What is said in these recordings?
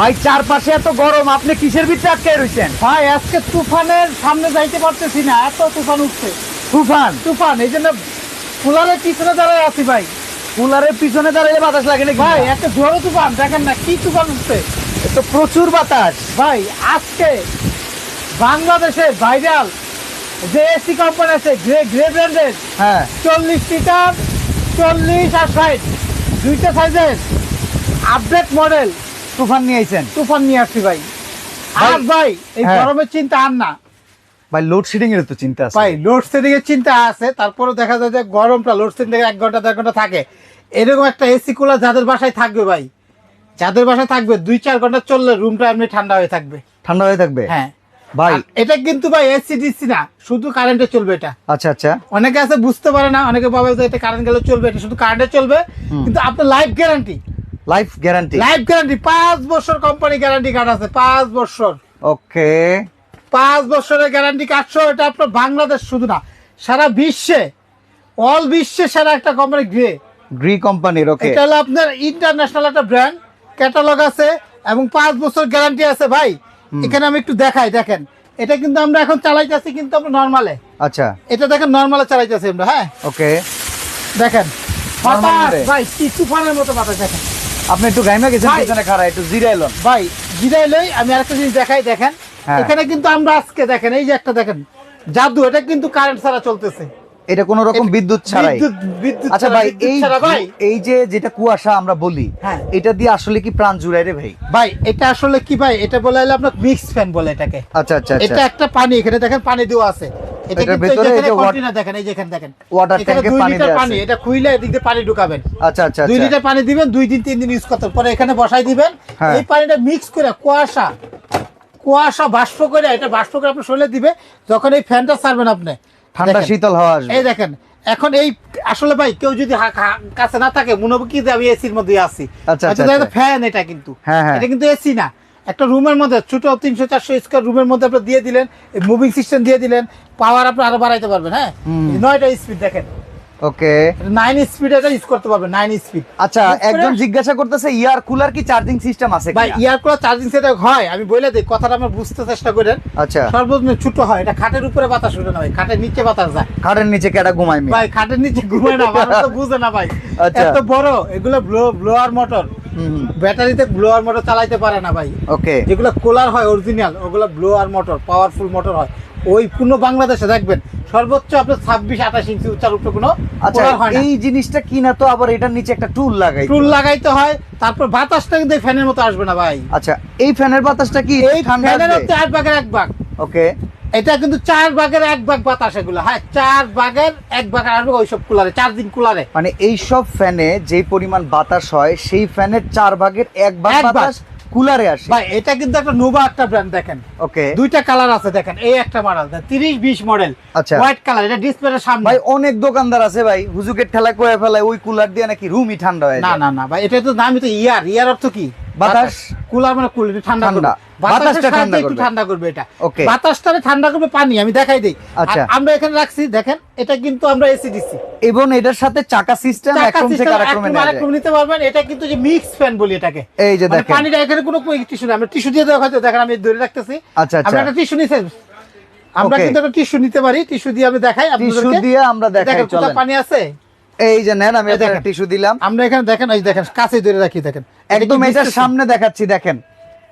ভাই চারপাশে এত গরম আপনি কিসের ভিতরে আটকে রয়েছেন ভাই আজকে তুফানের সামনে যাইতে পারতেছি না এত তুফান উঠছে। তুফান? তুফান এই জন্য কুলারের পিছনে দাঁড়ায় আছি ভাই। কুলারের পিছনে দাঁড়ালে বাতাস লাগে নাকি? ভাই এত জোরে তুফান দেখেন না কি তুফান উঠছে। তো প্রচুর বাতাস। ভাই আজকে বাংলাদেশে ভাইরাল যে এসি কোম্পানি আছে গ্রে গ্রে ব্র্যান্ডের হ্যাঁ। চল্লিশ লিটার চল্লিশ আর ষাট দুইটা সাইজের আপডেট মডেল তুফান নিয়ে আইছেন? তুফান নিয়ে আসছি ভাই। আর ভাই এই হ্যাঁ। গরমের চিন্তা আর না। ভাই লোডশেডিং এর তো চিন্তা আছে। ভাই লোডশেডিং এর চিন্তা আছে তারপরে দেখা যায় যে গরমটা লোডশেডিং এক ঘণ্টা দেড় ঘণ্টা থাকে। এরকম একটা এসি কুলার যাদের বাসায় থাকবে ভাই যাদের বাসায় থাকবে দুই চার ঘণ্টা চললে রুমটা এমনি ঠান্ডা হয়ে থাকবে। ঠান্ডা হয়ে থাকবে? হ্যাঁ। ভাই। এটা কিন্তু ভাই এসি ডিসি না শুধু কারেন্টে চলবে এটা। আচ্ছা আচ্ছা। অনেকে আছে বুঝতে পারে না অনেকে ভাবে যে এটা কারেন্ট গেলে চলবে এটা শুধু কারেন্টে চলবে কিন্তু আপনার life guarantee life guarantee life guarantee পাঁচ বছর কোম্পানি গ্যারান্টি কার্ড আছে পাঁচ বছর। ওকে পাঁচ বছরের গ্যারান্টি কার্ডশো এটা আপনার বাংলাদেশ শুধু না সারা বিশ্বে অল বিশ্বে সারা একটা কোম্পানি গ্রে গ্রি কোম্পানির ওকে এটা হলো আপনার ইন্টারন্যাশনাল একটা ব্র্যান্ড ক্যাটালগ আছে এবং পাঁচ বছর গ্যারান্টি আছে। ভাই এখানে আমি একটু দেখাই দেখেন। এটা কিন্তু আমরা এখন চালাইতেছি কিন্তু আমরা নর্মালে আচ্ছা। এটা দেখেন নর্মালে চালাইতেছি আমরা হ্যাঁ। ওকে দেখেন। বাতাস ভাই কি তুফানের মতো বাতাস দেখেন। আপনি একটু গাইমা গেছেন। পিছনে খাড়া একটু জিরাইলন ভাই জিরাইলই আমি আরেকটা জিনিস দেখাই দেখেন হ্যাঁ। এখানে কিন্তু আমরা আজকে দেখেন এই যে একটা দেখেন জাদু এটা কিন্তু কারেন্ট ছাড়া চলতেছে এটা কোন রকম বিদ্যুৎ ছাড়াই। আচ্ছা ভাই এই এই যে যেটা কুয়াশা আমরা বলি হ্যাঁ। এটা দিয়ে আসলে কি প্রাণ জুড়াই রে ভাই? ভাই এটা আসলে কি ভাই? এটা বলে হলো আপনার মিক্স ফ্যান বলে এটাকে। আচ্ছা আচ্ছা এটা আচ্ছা একটা পানি এখানে দেখেন পানি দেওয়া আছে। এটার কিন্তু এই ভেতরে এই যেখানে যে কন্টেনার দেখেন এই যেখানে দেখেন। ওয়াটার ট্যাঙ্কে পানি দেওয়া পানি এটা খুইলে এদিক দিয়ে পানি ঢুকাবেন। আচ্ছা আচ্ছা দুই আচ্ছা লিটার পানি দিবেন দুই দিন তিন দিন ইউজ করতে পরে এখানে বসাই দিবেন। হ্যাঁ। এই পানিটা মিক্স করে কুয়াশা কুয়াশা বাষ্প করে এটা বাষ্প করে আপনি শরীরে দিবে যখন এই ফ্যানটা ছাড়বেন আপনি। ঠান্ডা শীতল হাওয়া এই দেখেন এখন এই আসলে ভাই কেউ যদি কাছে না থাকে মনে হবে কি যে আমি এসির মধ্যে আছি। আচ্ছা, আচ্ছা, আচ্ছা। ফ্যান এটা কিন্তু। হ্যাঁ, হ্যাঁ। এটা কিন্তু এসি না। একটা রুমের মধ্যে ছোট তিনশো চারশো স্কোয়ার রুমের মধ্যে আপনি দিয়ে দিলেন মুভিং সিস্টেম দিয়ে দিলেন পাওয়ার আপনি আরও বাড়াইতে পারবেন হ্যাঁ? নয়টা স্পিড দেখেন। ওকে নাইন স্পিড এটা ইউজ করতে পারবেন নাইন স্পিড আচ্ছা একজন জিজ্ঞাসা করতেছে ইয়ার কুলার কি চার্জিং সিস্টেম আছে ভাই ইয়ার কুলার চার্জিং সেট হয় আমি বলে দিই কথাটা আমার বুঝতে চেষ্টা করেন। আচ্ছা। সর্বনিম্ন ছোট হয় এটা খাটের উপরে বাতাস উঠে না ভাই খাটের নিচে বাতাস যায়। খাটের নিচে কেটা ঘুমাই ভাই খাটের নিচে ঘুমায় না মানুষ তো বুঝে না ভাই। আচ্ছা। এত বড় এগুলো ব্লোয়ার মোটর ব্যাটারিতে ব্লোয়ার মোটর চালাইতে পারে না ভাই। ওকে যেগুলো কুলার হয় অরিজিনাল ওগুলো ব্লোয়ার মোটর পাওয়ারফুল মোটর হয়। ওই পূর্ণ বাংলাদেশে দেখবেন সর্বোচ্চ আপনার ছাব্বিশ আঠাশ ইঞ্চি উচ্চার উপরে কোনো আচ্ছা এই জিনিসটা কিনা তো আবার এটার নিচে একটা টুল লাগাই টুল লাগাইতে হয় তারপর বাতাসটা কিন্তু ফ্যানের মতো আসবে না ভাই। আচ্ছা এই ফ্যানের বাতাসটা কি এই ফ্যানের আসবে? চার ভাগের এক ভাগ। ওকে। এটা কিন্তু চার ভাগের এক ভাগ বাতাস এগুলো। হ্যাঁ চার ভাগের এক ভাগ আসবে ওইসব কুলারে চার দিন কুলারে। মানে এইসব ফ্যানে যে পরিমাণ বাতাস হয় সেই ফ্যানের চার ভাগের এক ভাগ। বাতাস কুলারে আসে। ভাই এটা কিন্তু একটা নোভা একটা ব্র্যান্ড দেখেন। ওকে দুইটা কালার আছে দেখেন। এই একটা মডেল তিরিশ বিশ মডেল আচ্ছা। হোয়াইট কালার এটা ডিসপ্লের সামনে। ভাই অনেক দোকানদার আছে ভাই হুজুকের ঠেলা করে ফেলায় ওই কুলার দিয়ে নাকি রুমই ঠান্ডা হয়ে না যায়। না না ভাই এটা তো নামই তো ইয়ার ইয়ার অর্থ কি? বাতাস। কুলার মানে কুল এটা ঠান্ডা ঠান্ডা। বাতাসটা ঠান্ডা একটু ঠান্ডা করবে এটা। Okay. বাতাসটা ঠান্ডা করবে পানি আমি দেখাই দেই। আচ্ছা। আমরা এখানে রাখছি দেখেন এটা কিন্তু আমরা এসি দিচ্ছি এবং এটার সাথে চাকা সিস্টেম এক রুম থেকে আরেক রুমে নেওয়া যায়। নিতে পারবেন। এটা কিন্তু যে মিক্স ফ্যান বলি এটাকে। এই যে মানে দেখেন। পানিটা এখানে কোনো টিস্যু আমরা টিস্যু দিয়ে দেওয়া হয়তো দেখেন আমি ধরে রাখতেছি। আচ্ছা, আচ্ছা। আমরা একটা টিস্যু নিতে আমরা কিন্তু একটা টিস্যু নিতে পারি। টিস্যু দিয়ে আমি দেখাই টিস্যু দিয়ে আমরা দেখাই চলেন। পানি আছে? এই যে নেন আমি টিস্যু দিলাম। আমরা এখানে দেখেন এই দেখেন কাছে ধরে রাখি দেখেন। একদম এটা এটার সামনে দেখাচ্ছি দেখেন।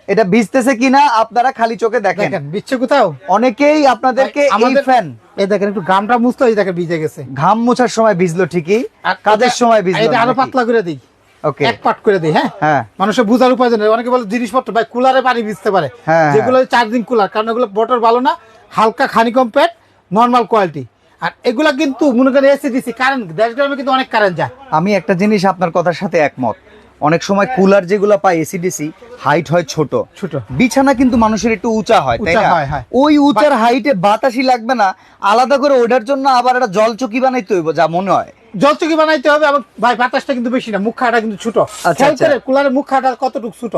এটা ভিজতেছে কিনা আপনারা খালি চোখে দেখেন। দেখেন বিচ্ছে কোথাও? অনেকেই আপনাদেরকে এই ফ্যান। এই দেখেন একটু গামটা মুছতে এই দেখেন ভিজে গেছে। ঘাম মোছার সময় ভিজলো ঠিকই কাজের সময় ভিজলো এটা আরও পাতলা করে দিই। ওকে। এক পাট করে দিই হ্যাঁ? হ্যাঁ। মানুষের বুঝার উপায় নেই। অনেকে বলে জিনিসপত্র ভাই কুলারে পানি ভিজতে পারে। হ্যাঁ, যেগুলো চার্জিং কুলার কারণ এগুলো বটর ভালো না হালকা খানি কম প্যাট নর্মাল কোয়ালিটি আর এগুলা কিন্তু মনে করেন কারেন্ট দেশ গ্রামে কিন্তু অনেক কারেন্ট যায়। আমি একটা জিনিস আপনার কথার সাথে একমত। অনেক সময় কুলার যেগুলো পাই এসিডিসি হাইট হয় ছোট। ছোট। বিছানা কিন্তু মানুষের একটু উঁচা হয় তাই না। ওই উঁচার হাইটে বাতাসই লাগবে না আলাদা করে ওটার জন্য আবার একটা জল চকি বানাইতে হইব যা মনে হয়। জলচকি বানাইতে হবে এবং ভাই বাতাসটা কিন্তু বেশি না মুখ খাটা কিন্তু ছোট। আচ্ছা, আচ্ছা। কুলারের মুখ খাটা কতটুকু ছোট?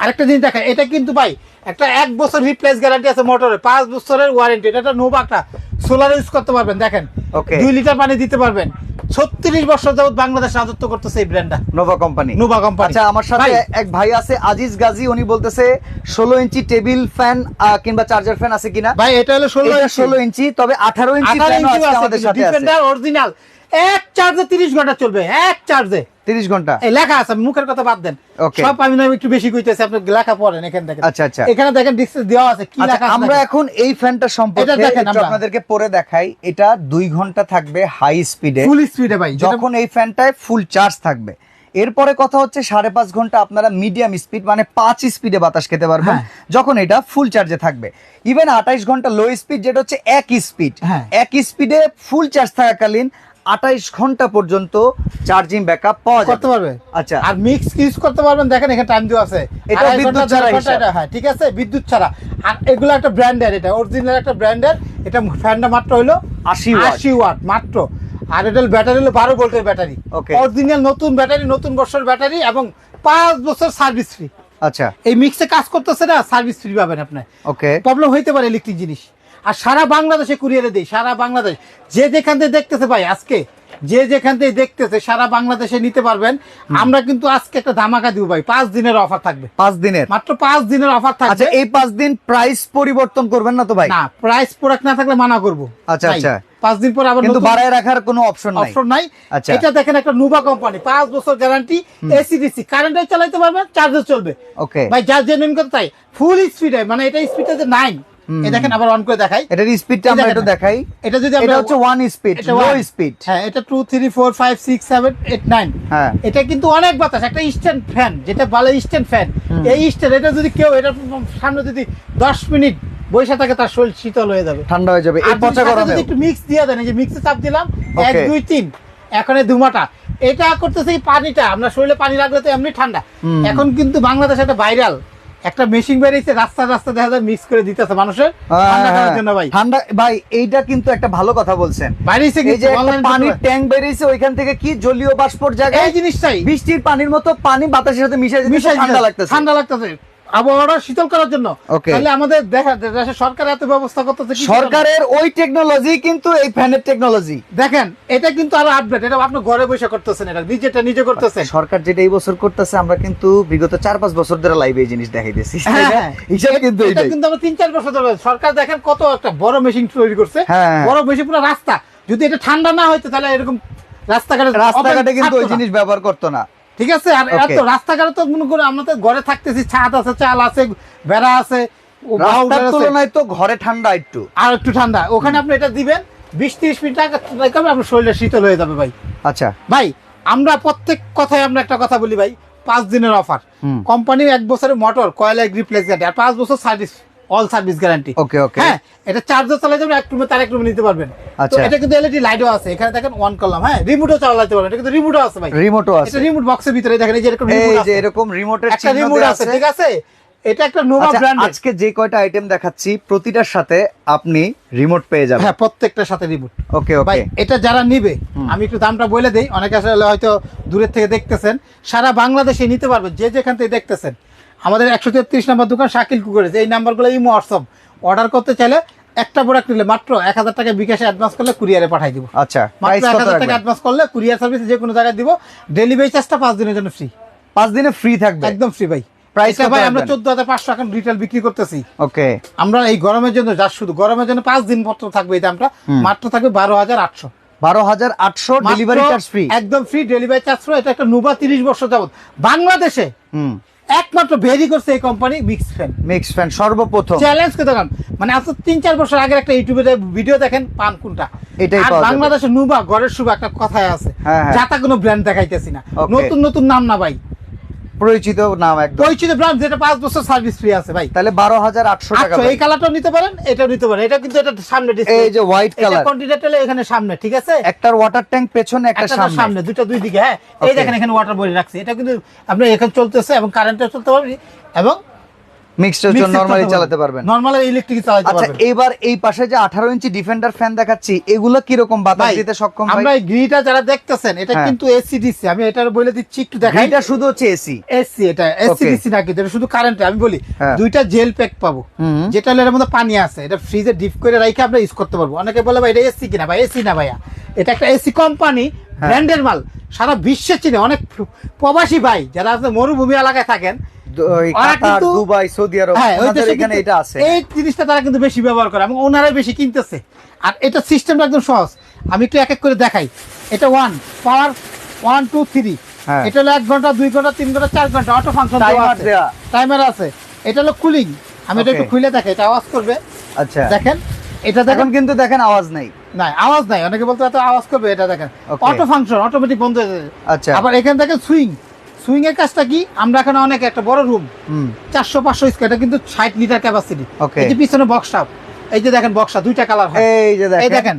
আরেকটা জিনিস দেখা এটা কিন্তু ভাই একটা এক বছর রিপ্লেস গ্যারান্টি আছে মোটরে পাঁচ বছরের ওয়ারেন্টি এটা একটা নোভা একটা সোলার ইউজ করতে পারবেন দেখেন. দুই লিটার পানি দিতে পারবেন। ছত্রিশ বছর যাবত বাংলাদেশ রাজত্ব করতেছে এই ব্র্যান্ডটা নোভা কোম্পানি নোভা কোম্পানি আচ্ছা আমার সাথে এক ভাই আছে আজিজ গাজী উনি বলতেছে ষোলো ইঞ্চি টেবিল ফ্যান কিংবা চার্জার ফ্যান আছে কিনা? ভাই এটা হলো ষোলো ষোলো ইঞ্চি তবে আঠারো ইঞ্চি ফ্যানও আমাদের সাথে আছে। অরিজিনাল এক চার্জে তিরিশ ঘণ্টা চলবে এক চার্জে তিরিশ ঘণ্টা? এই লেখা আছে মুখের কথা বাদ দেন। সব আমি না একটু বেশি কইতেছি আপনি লেখা পড়েন এখানে দেখেন আচ্ছা, আচ্ছা। এখানে দেখেন ডিসপ্লে দেওয়া আছে কি আচ্ছা লেখা আছে আমরা এখন এই ফ্যানটা সম্পর্কে দেখেন আপনাদেরকে পরে দেখাই। এটা দুই ঘণ্টা থাকবে হাই স্পিডে ফুল স্পিডে ভাই যখন এই ফ্যানটায় ফুল চার্জ থাকবে। এরপরে কথা হচ্ছে সাড়ে পাঁচ ঘণ্টা আপনারা মিডিয়াম স্পিড মানে পাঁচ স্পিডে বাতাস খেতে পারবেন। হ্যাঁ। যখন এটা ফুল চার্জে থাকবে। ইভেন আঠাইশ ঘণ্টা লো স্পিড যেটা হচ্ছে এক স্পিড হ্যাঁ। এক স্পিডে ফুল চার্জ থাকাকালীন আঠাইশ ঘণ্টা পর্যন্ত চার্জিং ব্যাকআপ পাওয়া করতে পারবে। আচ্ছা। আর মিক্স ইউজ করতে পারবেন দেখেন এখানে টাইম দেওয়া আছে। এটা বিদ্যুৎ ছাড়া হ্যাঁ ঠিক আছে বিদ্যুৎ ছাড়া। আর এগুলো একটা ব্র্যান্ডের এটা অরিজিনাল একটা ব্র্যান্ডের এটা ফ্যানটা মাত্র হলো 80 ওয়াট। আশি ওয়াট মাত্র। আর এটা ব্যাটারি হলো বারো ভোল্টের ব্যাটারি. অরিজিনাল নতুন ব্যাটারি নতুন বছর ব্যাটারি এবং পাঁচ বছর সার্ভিস ফ্রি আচ্ছা। এই মিক্সে কাজ করতেছে না সার্ভিস ফ্রি পাবেন আপনি। ওকে প্রবলেম হইতে পারে ইলেকট্রিক জিনিস। আর সারা বাংলাদেশে কুরিয়ারে দেই সারা বাংলাদেশ। যে যেখান থেকে দেখতেছে ভাই আজকে যে যেখান থেকে দেখতেছে সারা বাংলাদেশে নিতে পারবেন। আমরা কিন্তু আজকে একটা ধামাকা দিব ভাই পাঁচ দিনের অফার থাকবে। পাঁচ দিনের? মাত্র পাঁচ দিনের অফার থাকবে। আচ্ছা এই পাঁচ দিন প্রাইস পরিবর্তন করবেন না তো ভাই? না প্রাইস প্রোডাক্ট না থাকলে মানা করব। আচ্ছা, আচ্ছা। পাঁচ দিন পর আবার কিন্তু বাড়ায় রাখার কোনো অপশন নাই। অপশন নাই। আচ্ছা। এটা দেখেন একটা নুভা কোম্পানি পাঁচ বছর গ্যারান্টি এসিডিসি কারেন্টে চালাতে পারবেন চার্জে চলবে। ওকে ভাই যার জেনুইন কথা তাই ফুল স্পিডে মানে এটা স্পিডে যে নাইন এই দেখেন আবার অন করে দেখাই। এটার স্পিডটা আমরা একটু দেখাই। এটা যদি এটা আমরা হচ্ছে ওয়ান স্পিড লো স্পিড হ্যাঁ এটা two three four five six seven eight nine হ্যাঁ। এটা কিন্তু অনেক বাতাস একটা স্ট্যান্ড ফ্যান যেটা স্ট্যান্ড ফ্যান এই স্ট্যান্ড এটা যদি কেউ এটা সামনে যদি দশ মিনিট বসে থাকে তার শরীর শীতল হয়ে যাবে। ঠান্ডা হয়ে যাবে। এই পচা গরমে একটু মিক্স দিয়ে দেন এই যে মিক্সে চাপ দিলাম এক Okay. দুই তিন। এখন এই ধুমাটা এটা করতেছে এই পানিটা আমরা শরীরে পানি রাখলে তো এমনি ঠান্ডা। এখন কিন্তু বাংলাদেশে একটা ভাইরাল একটা মেশিন বেরিয়েছে রাস্তা রাস্তা দেখা যায় মিক্স করে দিতেছে মানুষের। ঠান্ডা করার জন্য ভাই। ঠান্ডা ভাই এইটা কিন্তু একটা ভালো কথা বলছেন। এই যে পানির ট্যাঙ্ক বেরিয়েছে ওইখান থেকে কি জলীয় বাষ্পর জায়গায় এই জিনিসটাই। বৃষ্টির পানির মতো পানি বাতাসের সাথে মিশে মিশে ঠান্ডা লাগতেছে। ঠান্ডা লাগতেছে। আবহাওয়াটা শীতল করার জন্য। তাহলে আমাদের দেখা দেশের সরকার এত ব্যবস্থা করতেছে সরকারের ওই টেকনোলজি কিন্তু এই ফ্যানের টেকনোলজি দেখেন এটা কিন্তু আরও আপডেট এটা আপনি ঘরে বসে করতেছেন এটা নিজেটা নিজে করতেছেন। সরকার যেটা এই বছর করতেছে আমরা কিন্তু বিগত চার পাঁচ বছর ধরে লাইভে এই জিনিস দেখাইতেছি। হ্যাঁ, হ্যাঁ। হিসাব কিন্তু এটা কিন্তু আমরা তিন চার বছর ধরে সরকার দেখেন কত একটা বড় মেশিন তৈরি করছে। হ্যাঁ। বড় মেশিন পুরো রাস্তা। যদি এটা ঠান্ডা না হইতো তাহলে এরকম রাস্তাঘাটে রাস্তাঘাটে কিন্তু ওই জিনিস ব্যবহার করতো না। ঠিক আছে? আর. এত রাস্তাঘাটে তো মনে করে আমরা তো ঘরে থাকতেছি ছাদ আছে চাল আছে বেড়া আছে রাস্তার তুলনায় তো ঘরে ঠান্ডা একটু। আর একটু ঠান্ডা। ওখানে আপনি এটা দিবেন বিশ তিরিশ মিনিট টাকা রাখবেন আপনার শরীরটা শীতল হয়ে যাবে ভাই। আচ্ছা। ভাই আমরা প্রত্যেক কথায় আমরা একটা কথা বলি ভাই পাঁচ দিনের অফার। কোম্পানির এক বছরের মোটর কয়লা রিপ্লেস গ্যারান্টি আর পাঁচ বছর service all service guarantee okay okay হ্যাঁ এটা চার্জার চালাই যাবেন এক রুমে তার এক রুমে নিতে পারবেন। আচ্ছা। এটা কিন্তু এলইডি লাইটও আছে। এখানে দেখেন অন করলাম হ্যাঁ রিমোটও চালাতে পারবেন। এটা কিন্তু রিমোটও আছে ভাই। রিমোটও আছে। এটা রিমোট বক্সের ভিতরে দেখেন এই যে এরকম রিমোট আছে এই যে এরকম রিমোটের একটা রিমোট আছে ঠিক আছে? এটা একটা নোভা আচ্ছা, ব্র্যান্ডের আজকে যে কয়টা আইটেম দেখাচ্ছি প্রতিটার সাথে আপনি রিমোট পেয়ে যাবেন। হ্যাঁ প্রত্যেকটার সাথে রিমোট ওকে ভাই ওকে এটা যারা নিবে আমি একটু দামটা বলে দেই অনেকে আসলে হয়তো দূরের থেকে দেখতেছেন সারা বাংলাদেশে নিতে পারবেন যে যেখান থেকে দেখতেছেন। আমাদের একশো তেত্রিশ নম্বর দোকান শাকিল কুকুরেজ। এই নাম্বারগুলো ইমো হোয়াটসঅ্যাপ। অর্ডার করতে চাইলে একটা প্রোডাক্ট নিলে মাত্র এক হাজার টাকা বিকাশে অ্যাডভান্স করলে কুরিয়ারে পাঠাই দিব। আচ্ছা মাত্র এক হাজার টাকা অ্যাডভান্স করলে কুরিয়ার সার্ভিস যে কোনো জায়গায় দিব। ডেলিভারি চার্জটা পাঁচ দিনের জন্য ফ্রি পাঁচ দিনে ফ্রি থাকবে? একদম ফ্রি ভাই। এটা কত ভাই আমরা চোদ্দ হাজার পাঁচশো এখন রিটেল বিক্রি করতেছি। ওকে আমরা এই গরমের জন্য যা শুধু গরমের জন্য পাঁচ দিন পত্র থাকবে এই দামটা। মাত্র থাকবে বারো হাজার আটশো। বারো হাজার আটশো ডেলিভারি চার্জ ফ্রি একদম ফ্রি ডেলিভারি চার্জ ফ্রি এটা একটা নুবা তিরিশ বছর যাবত বাংলাদেশে হুম। একমাত্র ভেরি করছে এই company mix fan mix fan সর্বপ্রথম। চ্যালেঞ্জ কে দেখান মানে আজ তিন চার বছর আগের একটা ইউটিউবে ভিডিও দেখেন পান কোনটা? এটাই আর। বাংলাদেশে নুবা ঘরের শুভ একটা কথায় আছে। যা তা যাতা কোনো ব্র্যান্ড দেখাইতেছি না। নতুন নতুন নাম না ভাই। পরিচিত নাম একদম। পরিচিত ব্র্যান্ড যেটা পাঁচ বছর সার্ভিস ফ্রি আছে ভাই। তাহলে বারো হাজার আটশো টাকা আচ্ছা এই কালারটাও নিতে পারেন এটা নিতে পারেন এটা কিন্তু এটা সামনে ডিসপ্লে এই যে হোয়াইট কালার কন্টিনেন্টাল এখানে সামনে ঠিক আছে? একটার ওয়াটার ট্যাঙ্ক পেছনে একটা একটা সামনে। সামনে দুটো দুই দিকে হ্যাঁ? এই দেখেন এখানে ওয়াটার বডি রাখছে। এটা কিন্তু আপনি এখানে চলতেছে এবং কারেন্টে চলতে পারবে এবং মিক্সড নরমালি চালাতে পারবেন। নরমাল ইলেকট্রিক চালাতে আচ্ছা এবার এই পাশে যে আঠারো ইঞ্চি ডিফেন্ডার ফ্যান দেখাচ্ছি এগুলো কীরকম বাতাস দিতে সক্ষম ভাই? আমরা গ্রিটা যারা দেখতেছেন এটা হ্যাঁ। কিন্তু এসি ডিসি আমি বলে দিচ্ছি একটু দেখাই। এটা শুধু হচ্ছে এসি এসি এটা এসি Okay. ডিসি না কিন্তু এটা শুধু কারেন্টে আমি বলি হ্যাঁ। দুইটা জেল প্যাক পাবো। যেটা হলো এর মধ্যে পানি আছে এটা ফ্রিজে ডিপ করে রাখে আমরা ইউজ করতে পারব। অনেকে বলে ভাই এটা এসি কিনা? ভাই এসি না ভাইয়া। এটা একটা এসি কোম্পানি। ব্র্যান্ডের মাল। সারা বিশ্বে চিনে অনেক প্রবাসী ভাই যারা আছে মরুভূমি এলাকায় থাকেন। দুবাই সৌদি আরব হ্যাঁ এখানে এটা আছে। এই জিনিসটা তারা কিন্তু বেশি ব্যবহার করে এবং ওনারাই বেশি কিনতেছে। আর এটা সিস্টেমটা একদম সহজ। আমি একটু এক এক করে দেখাই। এটা one power one two three হ্যাঁ। এটা হলো এক ঘণ্টা দুই ঘণ্টা তিন ঘণ্টা চার ঘণ্টা অটো ফাংশন টাইমার আছে। এটা হলো কুলিং আমি এটা একটু খুলে দেখাই এটা আওয়াজ করবে। আচ্ছা। দেখেন এটা দেখেন। কিন্তু দেখেন আওয়াজ নাই। না আওয়াজ নাই। অনেকে বলতে এত আওয়াজ করবে এটা দেখেন. অটো ফাংশন অটোমেটিক বন্ধ হয়ে যাবে। আচ্ছা। আবার এখানে সুইং সুইং এর কাজটা কি? আমরা এখানে অনেক একটা বড় রুম চারশো পাঁচশো স্কোয়ার এটা কিন্তু ষাট লিটার ক্যাপাসিটি এই যে পিছনে বক্সটা এই যে দেখেন বক্সটা দুইটা কালার এই যে এই দেখেন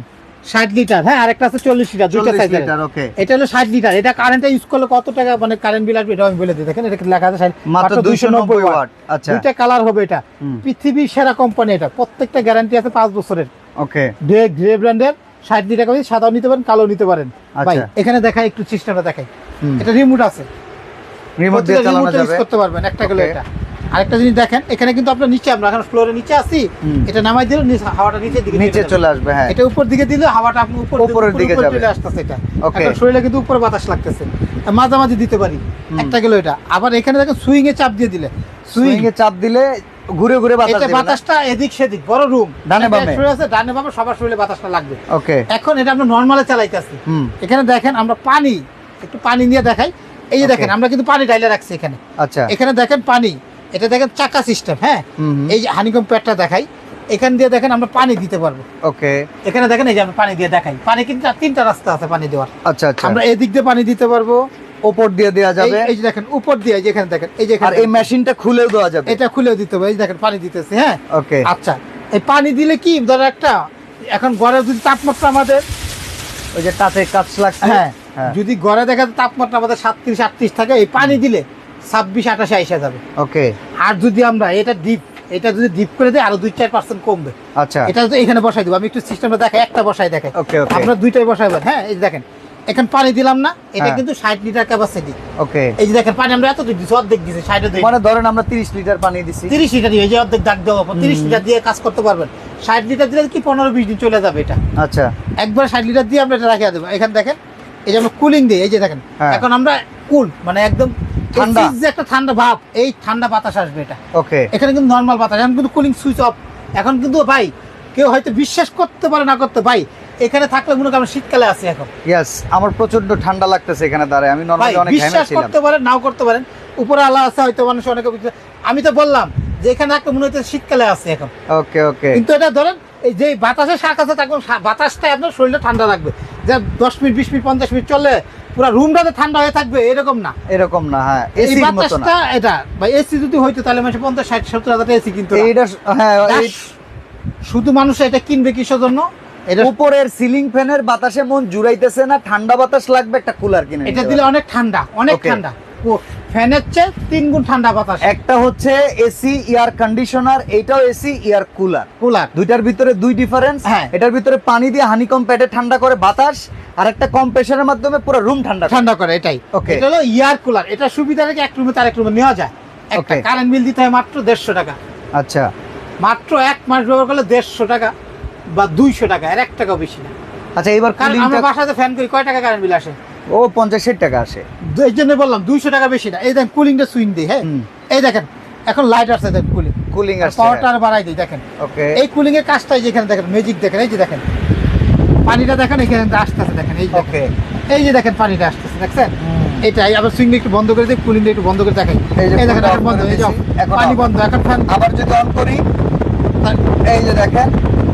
ষাট লিটার হ্যাঁ আরেকটা আছে চল্লিশ লিটার দুইটা 40 সাইজের লিটার, okay. এটা হলো ষাট লিটার এটা কারেন্টটা ইউজ করলে কত টাকা মানে কারেন্ট বিল আসবে এটা আমি বলে দিই। দেখেন এটা লেখা আছে 60 মাত্র 290 ওয়াট আচ্ছা। দুইটা কালার হবে এটা। পৃথিবীর সেরা কোম্পানি এটা। প্রত্যেকটা গ্যারান্টি আছে পাঁচ বছরের। ওকে। গ্রে গ্রে ব্র্যান্ডের ষাট লিটার করে সাদাও নিতে পারেন কালো নিতে পারেন। ভাই আচ্ছা। এখানে দেখাই একটু সিস্টেমটা দেখাই। এটা রিমোট আছে। রিমোট দিয়ে চালানো যাবে। করতে পারবেন একটা গেলে এটা আরেকটা জিনিস দেখেন এখানে কিন্তু আপনার নিচে আমরা এখন ফ্লোরের নিচে আছি এটা নামাই দিলে হাওয়াটা নিচের দিকে নিচে চলে আসবে হ্যাঁ। এটা উপর দিকে দিলে হাওয়াটা আপনি উপর উপরের দিকে যাবে। চলে আসতেছে এটা. এখন শরীরে কিন্তু উপরে বাতাস লাগতেছে। মাঝামাঝি দিতে পারি। একটা গেল এটা। আবার এখানে দেখেন সুইং এ চাপ দিয়ে দিলে। সুইং এ চাপ দিলে ঘুরে ঘুরে বাতাস এটা বাতাসটা এদিক সেদিক বড় রুম ডানে বামে? শরীর আছে ডানে বামে সবার শরীরে বাতাসটা লাগবে। ওকে এখন এটা আমরা নর্মালে চালাইতেছি। এখানে দেখেন আমরা পানি একটু পানি নিয়ে দেখাই। এই যে দেখেন আমরা কিন্তু পানি ডাইলে রাখছি এখানে। আচ্ছা। এখানে দেখেন পানি এটা দেখেন চাকা সিস্টেম হ্যাঁ। এই যে হানিকম প্যাডটা দেখাই। এখান দিয়ে দেখেন আমরা পানি দিতে পারব। ওকে এখানে দেখেন এই যে আমরা পানি দিয়ে দেখাই। পানি কিন্তু তিনটা রাস্তা আছে পানি দেওয়ার। আচ্ছা আচ্ছা। আমরা এদিক দিয়ে পানি দিতে পারব। উপর দিয়ে দেওয়া যাবে। এই- যে দেখেন উপর দিয়ে এই যে এখানে দেখেন এই যে আর এই মেশিনটা খুলেও দেওয়া যাবে। এটা খুলেও দিতে হবে এই দেখেন পানি দিতেছে হ্যাঁ? ওকে। আচ্ছা এই পানি দিলে কি ধরো একটা এখন ঘরে যদি তাপমাত্রা আমাদের ওই যে কাছে কাজ লাগছে। হ্যাঁ হ্যাঁ। যদি ঘরে দেখা যায় তাপমাত্রা আমাদের সাতত্রিশ আটত্রিশ থাকে এই পানি দিলে ছাব্বিশ আঠাশে আইসা যাবে। ওকে। আর যদি আমরা এটা ডিপ এটা যদি ডিপ করে দেয় আরও দুই চার পার্সেন্ট কমবে। আচ্ছা। এটা তো এখানে বসাই দিব আমি একটু সিস্টেমটা দেখাই একটা বসাই দেখাই। ওকে ওকে। আপনার দুইটাই বসাইবেন হ্যাঁ এই দেখেন এখন পানি দিলাম না এটা হ্যাঁ। কিন্তু ষাট লিটার ক্যাপাসিটি ওকে। এই যে দেখেন পানি আমরা এত দিচ্ছি অর্ধেক দিচ্ছি ষাটে দুই মানে ধরেন আমরা 30 লিটার পানি দিছি। তিরিশ লিটার দিয়ে এই যে অর্ধেক দাগ দেওয়া তিরিশ লিটার দিয়ে কাজ করতে পারবেন। ষাট লিটার দিলে কি পনেরো বিশ দিন চলে যাবে এটা? আচ্ছা। একবার ষাট লিটার দিয়ে আমরা এটা রাখিয়ে দেবো। এখানে দেখেন এই যে আমরা কুলিং দিই এই যে দেখেন হ্যাঁ। এখন আমরা কুল মানে একদম ঠান্ডা। যে একটা ঠান্ডা ভাব এই ঠান্ডা বাতাস আসবে এটা। ওকে। এখানে কিন্তু নর্মাল বাতাস এখন কিন্তু কুলিং সুইচ অফ এখন কিন্তু ভাই কেউ হয়তো বিশ্বাস করতে পারে না করতে ভাই এখানে থাকলে মনে করেন শীতকালে আছি এখন। ইয়েস আমার প্রচণ্ড ঠান্ডা লাগতেছে এখানে দাঁড়ায়। আমি ভাই নরমালি অনেক বিশ্বাস ঘামেছিলাম করতে পারেন নাও করতে পারেন। উপরে আল্লাহ আছে হয়তো মানুষ অনেকে আমি তো বললাম যে এখানে একটা মনে হচ্ছে শীতকালে আছে এখন। ওকে ওকে কিন্তু এটা ধরেন এই যে বাতাসের শাক আছে থাকবে বাতাসটা আপনার শরীরে ঠান্ডা লাগবে। যে দশ মিনিট বিশ মিনিট পঞ্চাশ মিনিট চললে পুরো রুমটাতে ঠান্ডা হয়ে থাকবে এরকম না। এরকম না হ্যাঁ না। বাতাসটা এটা বা এসি যদি হইতো তাহলে মানুষ পঞ্চাশ ষাট সত্তর হাজার এসি কিন্তু এইটা হ্যাঁ শুধু মানুষ এটা কিনবে কিসের জন্য? উপরের সিলিং ফ্যানের বাতাসে মন জুড়াইতেছে না ঠান্ডা বাতাস লাগবে একটা কুলার কিনে এটা দিলে অনেক ঠান্ডা অনেক ঠান্ডা। ফ্যানের চেয়ে তিন গুণ ঠান্ডা বাতাস। একটা হচ্ছে এসি এয়ার কন্ডিশনার এটাও এসি এয়ার কুলার কুলার দুইটার ভিতরে দুই ডিফারেন্স হ্যাঁ। এটার ভিতরে পানি দিয়ে হানিকম প্যাডে ঠান্ডা করে বাতাস আর একটা কম্প্রেসারের মাধ্যমে পুরো রুম ঠান্ডা ঠান্ডা করে এটাই। Okay. এটা হলো ইয়ার কুলার এটা সুবিধা রেখে এক রুমে তার এক রুমে নেওয়া যায়। একটা কারেন্ট বিল দিতে হয় মাত্র দেড়শো টাকা। আচ্ছা। মাত্র এক মাস ব্যবহার করলে দেড়শো টাকা। বা দুইশো টাকা এর এক টাকাও বেশি না। আচ্ছা এবার কারণ আমরা বাসাতে ফ্যান করি কয় টাকা কারেন্ট বিল আসে? ও পঞ্চাশ ষাট টাকা আসে। এই জন্য বললাম দুইশো টাকা বেশি না। এই দেখেন কুলিংটা সুইং দিই হ্যাঁ? এই দেখেন এখন লাইট আসছে দেখেন কুলিং কুলিং আসছে। পাওয়ারটা আর বাড়াই দিই দেখেন। ওকে এই কুলিং এর কাজটাই যেখানে দেখেন ম্যাজিক দেখেন এই যে দেখেন। পানিটা দেখেন এখানে আসতেছে দেখেন এই ওকে এই যে দেখেন পানিটা আসতেছে দেখছেন? এটাই আবার সুইং একটু বন্ধ করে দিই কুলিংটা একটু বন্ধ করে দেখাই। এই দেখেন এখন বন্ধ এই যে এখন পানি বন্ধ এখন ফ্যান আবার যদি অন করি এই যে দেখেন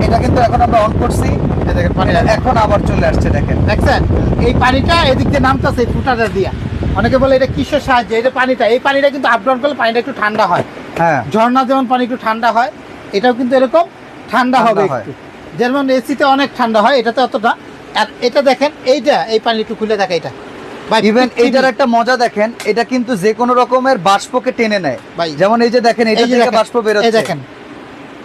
এটা কিন্তু এখন আমরা অন করছি। এখন আবার চলে আসছে দেখেন। দেখছেন? এই পানিটা এদিক দিয়ে নামতেছে এই ফুটাটা দিয়া। অনেকে বলে এটা কিসের সাহায্যে? এটা পানিটা এই পানিটা কিন্তু আপ ডাউন করলে পানিটা একটু ঠান্ডা হয়। হ্যাঁ। ঝর্ণা যেমন পানি একটু ঠান্ডা হয় এটাও কিন্তু এরকম ঠান্ডা হবে। একটু। যেমন এসিতে অনেক ঠান্ডা হয় এটাতে অতটা আর এটা দেখেন এইটা এই পানি একটু খুলে দেখে এটা। ইভেন এইটার একটা মজা দেখেন এটা কিন্তু যে কোনো রকমের বাষ্পকে টেনে নেয়। যেমন এই যে দেখেন এটা এই যে থেকে বাষ্প বেরোচ্ছে। দেখেন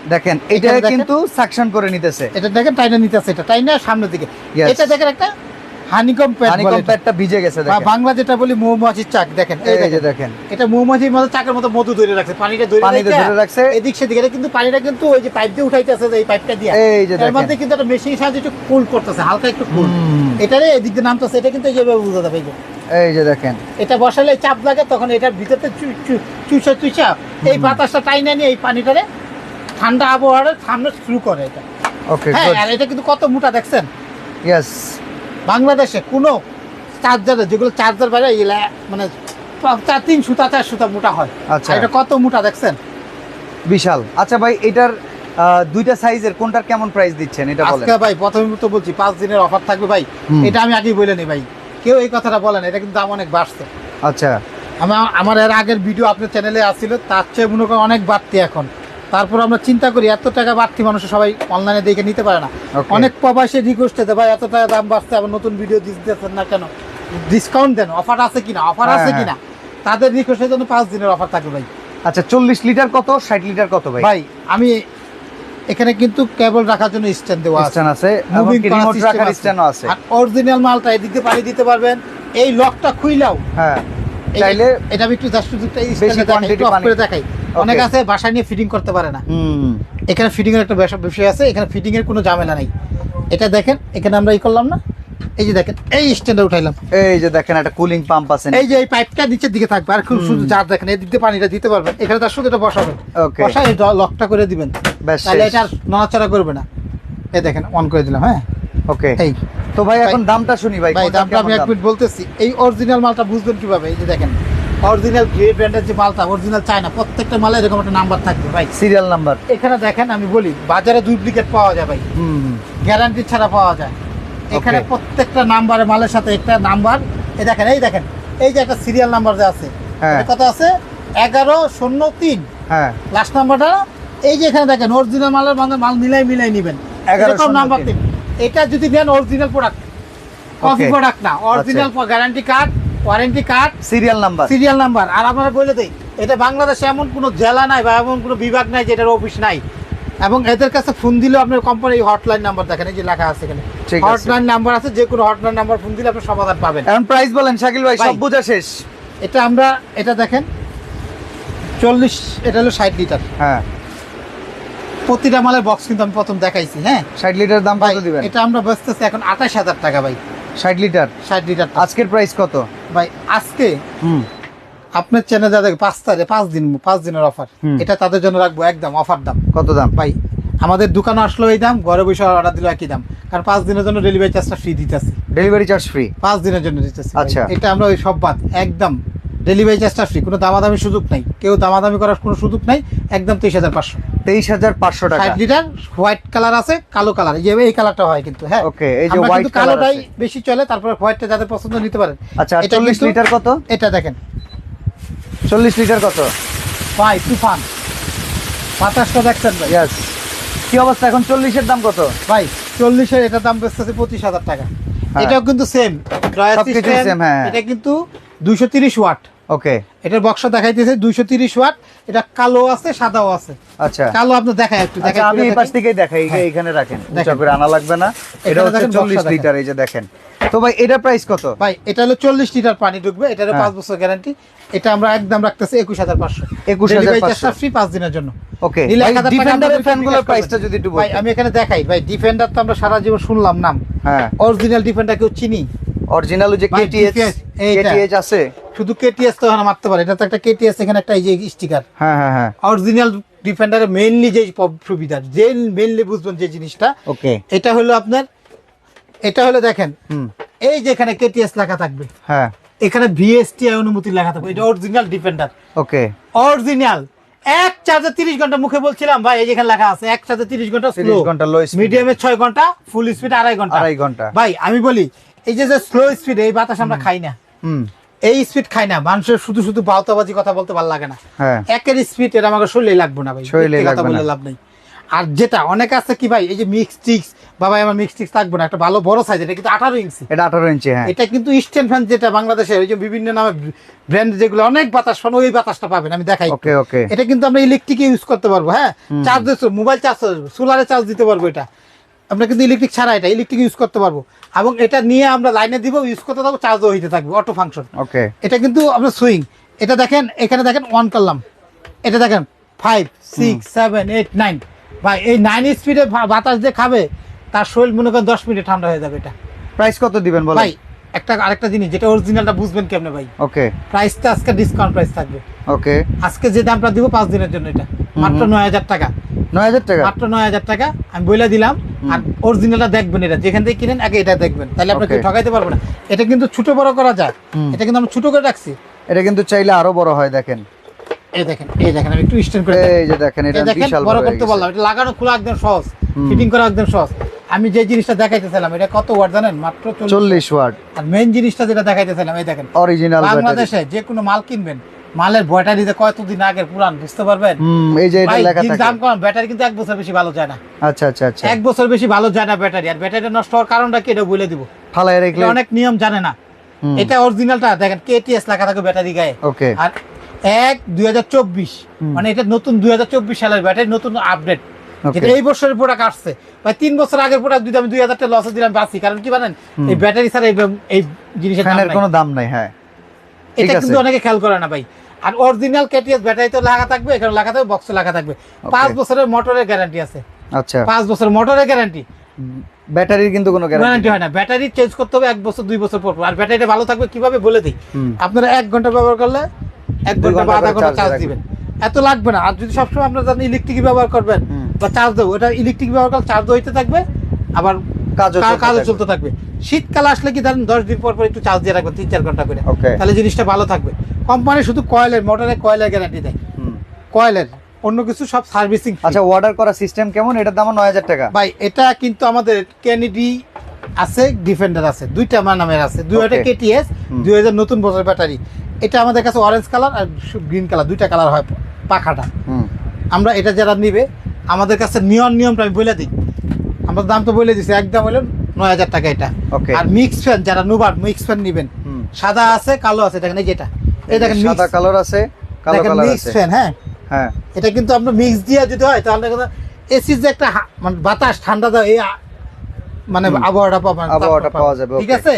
দেখেন এটা কিন্তু সাকশন করে নিতেছে। এটা দেখেন টাইনা নিতেছে এটা টাইনা সামনের দিকে। এটা দেখেন একটা হানিকম প্যাড হানিকম প্যাডটা ভিজে গেছে দেখেন। বাংলা যেটা বলি মৌমাছির চাক দেখেন এই যে দেখেন। এটা মৌমাছির মতো চাকের মতো মধু ধরে রাখছে পানিটা ধরে রাখছে, ধরে রাখছে। এদিক সেদিক এটা কিন্তু পানিটা কিন্তু ওই যে পাইপ দিয়ে উঠাইতেছে এই পাইপটা দিয়ে। এই যে এর দেখেন। মধ্যে কিন্তু একটা মেশিন সাহায্যে একটু কুল করতেছে হালকা একটু কুল এটারে এদিক দিয়ে নামতেছে এটা কিন্তু এইভাবে বোঝা যাবে এই যে। এই যে দেখেন। এটা বসালে চাপ লাগে তখন এটার ভিতরে চু- চু- চুষা চুষা এই বাতাসটা টাইনা নিয়ে এই পানিটারে ঠান্ডা আবহাওয়ার ঠান্ডা শুরু করে এটা। ওকে হ্যাঁ এটা কিন্তু কত মোটা দেখছেন? ইয়েস বাংলাদেশে কোনো চার্জার যেগুলো চার্জার বাইরে মানে চার তিন সুতা চার সুতা মোটা হয়। আচ্ছা। এটা কত মোটা দেখছেন? বিশাল। আচ্ছা ভাই এটার দুইটা সাইজের কোনটার কেমন প্রাইস দিচ্ছেন? এটা বলেন। আজকে ভাই প্রথমে তো বলছি পাঁচ দিনের অফার থাকবে ভাই। এটা আমি আগেই বলে নি ভাই। কেউ এই কথাটা বলেন এটা কিন্তু দাম অনেক বাড়ছে। আচ্ছা। আমার আমার এর আগের ভিডিও আপনার চ্যানেলে আসছিল তার চেয়ে মনে করেন অনেক বাড়তি এখন। তারপর আমরা চিন্তা করি এত টাকা বাড়তি মানুষ সবাই অনলাইনে দেখে নিতে পারে না. অনেক প্রবাসী রিকোয়েস্ট দেয় ভাই এত টাকা দাম বাড়ছে আবার নতুন ভিডিও দিতেছেন না কেন? ডিসকাউন্ট দেন অফার আছে কিনা অফার হ্যাঁ, আছে হ্যাঁ। কিনা? তাদের রিকোয়েস্টের জন্য পাঁচ দিনের অফার থাকবে ভাই। আচ্ছা চল্লিশ লিটার কত ষাট লিটার কত ভাই? ভাই আমি এখানে কিন্তু কেবল রাখার জন্য স্ট্যান্ড দেওয়া আছে। স্ট্যান্ড আছে করার রিমোট রাখার। স্ট্যান্ডও আছে। আর অরিজিনাল মালটা এদিক পানি দিতে পারবেন। এই লকটা খুইলাও। হ্যাঁ চাইলে এটা আমি একটু জাস্ট একটু এ দেখাই, অনেক আছে বাসা নিয়ে ফিটিং করতে পারে না। এখানে ফিটিং এর একটা বিষয় আছে এখানে ফিটিং এর কোনো ঝামেলা নাই। এটা দেখেন এখানে আমরা ই করলাম না? এই যে দেখেন এই স্ট্যান্ডে উঠাইলাম। এই যে দেখেন একটা কুলিং পাম্প আছে এই যে এই পাইপটা নিচের দিকে থাকবে আর খুব শুধু যার দেখেন এই দিক দিয়ে পানিটা দিতে পারবেন। এখানে তার শুধু এটা বসাবেন। এই লকটা করে দিবেন। তাহলে এটা আর নড়াচড়া করবে না। এই দেখেন অন করে দিলাম হ্যাঁ? ওকে এই। তো ভাই এখন দামটা শুনি ভাই ভাই দামটা আমি এক? মিনিট বলতেছি। এই অরিজিনাল মালটা বুঝবেন কীভাবে? এই যে দেখেন। অরিজিনাল ব্র্যান্ডের যে মালটা অরিজিনাল চায়না প্রত্যেকটা মালে এরকম একটা নাম্বার থাকবে ভাই সিরিয়াল নাম্বার এখানে দেখেন আমি বলি বাজারে ডুপ্লিকেট পাওয়া যায় ভাই। গ্যারান্টি ছাড়া পাওয়া যায়। এখানে প্রত্যেকটা নাম্বারের মালের সাথে একটা নাম্বার এই দেখেন এই দেখেন এই যে একটা সিরিয়াল নাম্বার যে আছে হ্যাঁ। কত আছে? এগারো শূন্য তিন। হ্যাঁ। লাস্ট নাম্বারটা এই যে এখানে দেখেন অরিজিনাল মালের মাল মাল মিলাই মিলাই নেবেন। 11 এরকম নাম্বার তিন। এটা যদি নেন অরিজিনাল প্রোডাক্ট Okay. প্রোডাক্ট না original guarantee card warranty card serial number. Serial number. আর আপনারা বলে দেই এটা বাংলাদেশে এমন কোনো জেলা নাই বা এমন কোনো বিভাগ নাই যেটার অফিস নাই। এবং এদের কাছে ফোন দিলেও আপনার কোম্পানি হটলাইন নাম্বার দেখেন এই যে লেখা আছে এখানে। হটলাইন নাম্বার আছে যে কোনো হটলাইন নাম্বার ফোন দিলে আপনি সমাধান পাবেন। এখন প্রাইস বলেন শাকিল ভাই। সব বোঝা শেষ। এটা আমরা এটা দেখেন চল্লিশ এটা হলো ষাট লিটার। হ্যাঁ। প্রতিটা মালের বক্স কিন্তু আমি প্রথম দেখাইছি হ্যাঁ? ষাট লিটার দাম কত দিবেন? এটা আমরা বেচতেছি এখন আঠাশ হাজার টাকা ভাই। ষাট লিটার? ষাট লিটার আজকের প্রাইস কত? ভাই আজকে হুম। আপনার চ্যানেল যা দেখে পাঁচ তারিখ পাঁচ দিন পাঁচ দিনের অফার এটা তাদের জন্য রাখব একদম অফার দাম। কত দাম? ভাই আমাদের দোকানে আসলো এই দাম ঘরে বসে অর্ডার দিলে একই দাম। কারণ পাঁচ দিনের জন্য ডেলিভারি চার্জটা ফ্রি দিতেছি। ডেলিভারি চার্জ ফ্রি পাঁচ দিনের জন্য দিতেছি আচ্ছা। এটা আমরা ওই সব বাদ একদম ডেলিভারি চার্জটা ফ্রি কোনো দামাদামি সুযোগ নাই। কেউ দামাদামি করার কোনো সুযোগ নাই একদম তেইশ হাজার পাঁচশো। তেইশ হাজার পাঁচশো টাকা। লিটার হোয়াইট কালার আছে কালো কালার এই যে এই কালারটা হয় কিন্তু হ্যাঁ। এই যে কালোটাই বেশি চলে তারপরে হোয়াইটটা যাদের পছন্দ নিতে পারেন। আচ্ছা চল্লিশ লিটার কত? এটা দেখেন। চল্লিশ লিটার কত? ভাই তুফান। বাতাসটা দেখছেন ভাই? ইয়াস কি অবস্থা এখন? চল্লিশের দাম কত? ভাই চল্লিশের এটার দাম বেচতেছে পঁচিশ হাজার টাকা। হ্যাঁ। এটাও কিন্তু সেম হ্যাঁ। এটা কিন্তু দুইশো তিরিশ ওয়াট ওকে। এটার বক্সটা দেখাইতেছে দুইশো তিরিশ ওয়াট। এটা কালো আছে সাদাও আছে। আচ্ছা। কালো আপনি দেখায় একটু আচ্ছা দেখাই আমি এই পাশ থেকেই দেখাই হ্যাঁ। এখানে রাখেন উঁচা করে আনা লাগবে না। এটা হচ্ছে দেখেন চল্লিশ বক্সটা লিটার এই যে দেখেন। তো ভাই এটার প্রাইস কত? ভাই এটা হলো চল্লিশ লিটার পানি ঢুকবে এটার হ্যাঁ। পাঁচ বছর গ্যারান্টি এটা আমরা একদম রাখতেছি একুশ হাজার পাঁচশো। 21,500 ফ্রি পাঁচ দিনের জন্য। ওকে। ডিফেন্ডারের ফ্যানগুলোর প্রাইসটা যদি একটু ভাই আমি এখানে দেখাই। ভাই ডিফেন্ডার তো আমরা সারা জীবন শুনলাম নাম। হ্যাঁ। অরিজিনাল ডিফেন্ডার কেউ চিনি? অরিজিনাল যে এইটা। কেটিএইচ আছে? শুধু কেটিএস তো এখানে মারতে পারে। এটা তো একটা কেটিএস এখানে একটা এই যে স্টিকার হ্যাঁ হ্যাঁ হ্যাঁ। অরিজিনাল ডিফেন্ডারের মেইনলি যে সুবিধা যে মেইনলি বুঝবেন যে জিনিসটা। ওকে এটা হলো আপনার এটা হলো দেখেন এই যে এখানে কেটিএস লেখা থাকবে। হ্যাঁ। এখানে ভিএসটি অনুমতি লেখা থাকবে। এটা অরিজিনাল ডিফেন্ডার ওকে অরিজিনাল এক চার্জে তিরিশ ঘণ্টা মুখে বলছিলাম ভাই এই যেখানে লেখা আছে এক চার্জে তিরিশ ঘণ্টা ঘণ্টা। মিডিয়ামে ছয় ঘণ্টা ফুল স্পিড আড়াই ঘণ্টা। আড়াই ঘণ্টা। ভাই আমি বলি এই যে স্লো স্পিড এই বাতাস আমরা খাই না। এই স্পিড খাই না। মানুষের শুধু শুধু বাউতাবাজি কথা বলতে ভালো লাগে না। হ্যাঁ। একের স্পিড এটা আমাকে শরীরে লাগবে না ভাই। কথা বলে লাভ নেই। আর যেটা অনেক আছে কি ভাই এই যে মিক্স টিক্স বাবা আমার মিক্স টিক্স থাকবে না। একটা ভালো বড় সাইজ এটা কিন্তু আঠারো ইঞ্চি এটা আঠারো ইঞ্চি হ্যাঁ। এটা কিন্তু ইস্টার্ন ফ্যান যেটা বাংলাদেশের ওই যে বিভিন্ন নামে ব্র্যান্ড যেগুলো অনেক বাতাস পান ওই বাতাসটা পাবেন আমি দেখাই ওকে ওকে। এটা কিন্তু আমরা ইলেকট্রিক ইউজ করতে পারব হ্যাঁ। চার্জ মোবাইল চার্জ সোলারে চার্জ দিতে পারব এটা। আমরা কিন্তু ইলেকট্রিক ছাড়া এটা ইলেকট্রিক ইউজ করতে পারব। এবং এটা নিয়ে আমরা লাইনে দিব ইউজ করতে থাকব চার্জও হইতে থাকবে অটো ফাংশন ওকে এটা কিন্তু আপনার সুইং এটা দেখেন এখানে দেখেন ওয়ান করলাম। এটা দেখেন five six seven eight nine ভাই এই নাইন স্পিডে বাতাস দিয়ে খাবে তার শরীর মনে করেন দশ মিনিটে ঠান্ডা হয়ে যাবে এটা। প্রাইস কত দিবেন ভাই একটা আরেকটা জিনিস যেটা অরিজিনালটা বুঝবেন কেমনে ভাই? ওকে প্রাইসটা আজকে ডিসকাউন্ট প্রাইস থাকবে। ওকে আজকে যে দামটা দিব পাঁচ দিনের জন্য এটা। মাত্র নয় হাজার টাকা। নয় হাজার টাকা। মাত্র নয় হাজার টাকা। আমি বলে দিলাম। আর অরিজিনালটা দেখবেন এটা। যেখান থেকে কিনেন আগে এটা দেখবেন। তাহলে আপনাকে ঠকাইতে পারব না। এটা কিন্তু ছোট বড় করা যায়। এটা কিন্তু আমরা ছোট করে রাখছি। এটা কিন্তু চাইলে আরও বড় হয় দেখেন। এই দেখেন এই দেখেন আমি একটু স্ট্যান্ড করে এই যে দেখেন এটা বিশাল বড় বড় করতে গেছে। এটা লাগানো খোলা একদম সহজ। ফিটিং করা একদম সহজ। আমি যে জিনিসটা দেখাইতেছিলাম এটা কত ওয়াট জানেন? মাত্র চল্লিশ চল্লিশ ওয়াট। আর মেইন জিনিসটা যেটা দেখাইতেছিলাম এই দেখেন। অরিজিনাল বাংলাদেশে যে কোনো মাল কিনবেন। মালের ব্যাটারিতে কতদিন আগের পুরান বুঝতে পারবেন? এই যে এটা লেখা থাকে। দাম কম ব্যাটারি কিন্তু এক বছর বেশি ভালো যায় না। আচ্ছা আচ্ছা আচ্ছা। এক বছর বেশি ভালো যায় না ব্যাটারি আর ব্যাটারি নষ্ট হওয়ার কারণটা কি এটা বলে দিব? ফালাই রেখলে অনেক নিয়ম জানে না। এটা অরিজিনালটা দেখেন কেটিএস লেখা থাকে ব্যাটারি গায়ে। ওকে। আর এক দুই। মানে এটা নতুন দুই হাজার চব্বিশ সালের ব্যাটারি নতুন আপডেট যেটা এই বছরের প্রোডাক্ট আসছে। ভাই তিন বছর আগের প্রোডাক্ট যদি আমি দুই হাজার টাকা লসে দিলাম বাঁচি কারণ কি জানেন? হুম। এই ব্যাটারি ছাড়া এই জিনিসের। কোনো দাম নাই হ্যাঁ। এটা কিন্তু অনেকে খেয়াল করে না ভাই। আর অরিজিনাল কেটিএস ব্যাটারি তো লাগা থাকবে এখানে লাগা থাকবে বক্সে লাগা থাকবে। পাঁচ বছরের মোটরের গ্যারান্টি আছে। আচ্ছা। পাঁচ বছর মোটরের গ্যারান্টি ব্যাটারির কিন্তু কোনো গ্যারান্টি হয় না। ব্যাটারি চেঞ্জ করতে হবে এক বছর দুই বছর পর। আর ব্যাটারিটা ভালো থাকবে কীভাবে বলে দিই? আপনারা এক ঘণ্টা ব্যবহার করলে এক ঘণ্টা বা আধা ঘণ্টা চার্জ দিবেন। এত লাগবে না। আর যদি সবসময় আপনারা জানেন ইলেকট্রিক ব্যবহার করবেন বা চার্জ দেবো। ওটা ইলেকট্রিক ব্যবহার করলে চার্জ হইতে থাকবে আবার কাজও চলতে থাকবে। শীতকাল আসলে কি ধরেন দশ দিন পর পর একটু চার্জ দিয়ে রাখবেন তিন চার ঘণ্টা করে. তাহলে জিনিসটা ভালো থাকবে। কোম্পানি শুধু কয়েলের মোটরের কয়েলের গ্যারান্টি দেয়। কয়েলের অন্য কিছু সব সার্ভিসিং আচ্ছা অর্ডার করা সিস্টেম কেমন? এটার দাম নয় হাজার টাকা। ভাই এটা কিন্তু আমাদের কেনেডি আছে ডিফেন্ডার আছে দুইটা আমার নামের আছে। দুই হাজার. কেটিএস। দুই হাজার নতুন বছর ব্যাটারি এটা আমাদের কাছে অরেঞ্জ কালার আর গ্রিন কালার দুইটা কালার হয় পাখাটা। আমরা এটা যারা নিবে আমাদের কাছে নিয়ম নিয়মটা আমি বলে দিই। আমরা দাম তো বলে দিছি একদম হলো নয় হাজার টাকা এটা. আর মিক্স ফ্যান যারা নুবার মিক্স ফ্যান নিবেন। সাদা আছে কালো আছে দেখেন এই যেটা এই দেখেন সাদা কালার আছে কালো কালার আছে। ফ্যান হ্যাঁ? হ্যাঁ। এটা কিন্তু আপনার মিক্স দিয়ে যদি হয় তাহলে এসির যে একটা মানে বাতাস ঠান্ডা দেয় এই মানে আবহাওয়াটা পাবেন আবহাওয়াটা পাওয়া যাবে, ঠিক আছে।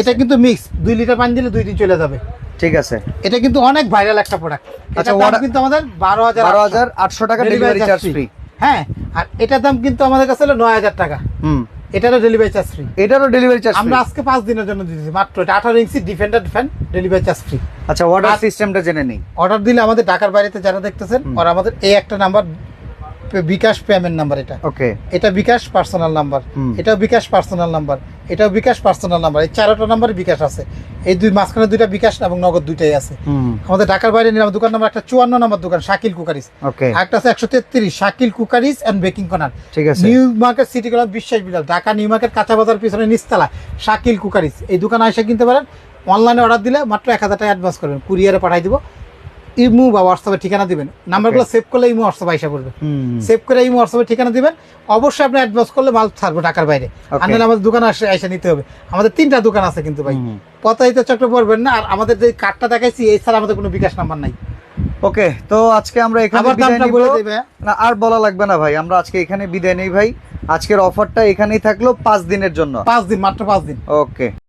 এটা কিন্তু মিক্স দুই লিটার পানি দিলে দুই দিন চলে যাবে। ঠিক আছে। এটা কিন্তু অনেক ভাইরাল একটা প্রোডাক্ট আচ্ছা, আচ্ছা কিন্তু আমাদের বারো হাজার বারো হাজার আটশো টাকা ডেলিভারি চার্জ ফ্রি হ্যাঁ আর এটার দাম কিন্তু আমাদের কাছে হলো নয় হাজার টাকা। হুম। এটারও ডেলিভারি চার্জ ফ্রি এটারও ডেলিভারি চার্জ আমরা আজকে পাঁচ দিনের জন্য দিয়েছি মাত্র এটা আঠারো ইঞ্চি defender fan delivery charge free আচ্ছা অর্ডার সিস্টেমটা জেনে নিই। অর্ডার দিলে আমাদের টাকার বাইরেতে যারা দেখতেছেন আর ওরা আমাদের এই একটা নাম্বার বিকাশ পেমেন্ট নাম্বার এটা। ওকে। এটা বিকাশ পার্সোনাল নাম্বার। এটাও বিকাশ পার্সোনাল নাম্বার। এটাও বিকাশ পার্সোনাল নাম্বার। এই চারটা নাম্বারে বিকাশ আছে। এই দুই মাঝখানে দুইটা বিকাশ এবং নগদ দুইটাই আছে। আমাদের ঢাকার বাইরে নিলাম দোকান নাম্বার একটা চুয়ান্ন নাম্বার দোকান শাকিল কুকারিস। ওকে। একটা আছে একশো তেত্রিশ Shakil cookeries and baking corner ঠিক আছে। নিউ মার্কেট সিটি কলেজ বিশ্বাস বিলাল ঢাকা নিউ মার্কেট কাঁচা বাজার পিছনে নিচতলা শাকিল কুকারিস। এই দোকানে এসে কিনতে পারেন। অনলাইনে অর্ডার দিলে মাত্র এক হাজার টাকা অ্যাডভান্স করবেন। কুরিয়ারে পাঠাই দিব। ইমু বা হোয়াটসঅ্যাপে ঠিকানা দিবেন। নাম্বারগুলো সেভ করলে ইমু হোয়াটসঅ্যাপ আইসা পড়বে। সেভ করে ইমো হোয়াটসঅ্যাপে ঠিকানা দিবেন। অবশ্যই আপনি অ্যাডভান্স করলে মাল ছাড়বো ঢাকার বাইরে. আনলে আমাদের দোকানে আসে এসে নিতে হবে। আমাদের তিনটা দোকান আছে কিন্তু ভাই। পতাইতে চক্র পড়বেন না আর আমাদের যে কার্ডটা দেখাইছি এই ছাড়া আমাদের কোনো বিকাশ নাম্বার নাই। ওকে তো আজকে আমরা এখানে বিদায় নিব। না আর বলা লাগবে না ভাই আমরা আজকে এখানে বিদায় নেই ভাই। আজকের অফারটা এখানেই থাকল পাঁচ দিনের জন্য। পাঁচ দিন মাত্র পাঁচ দিন। ওকে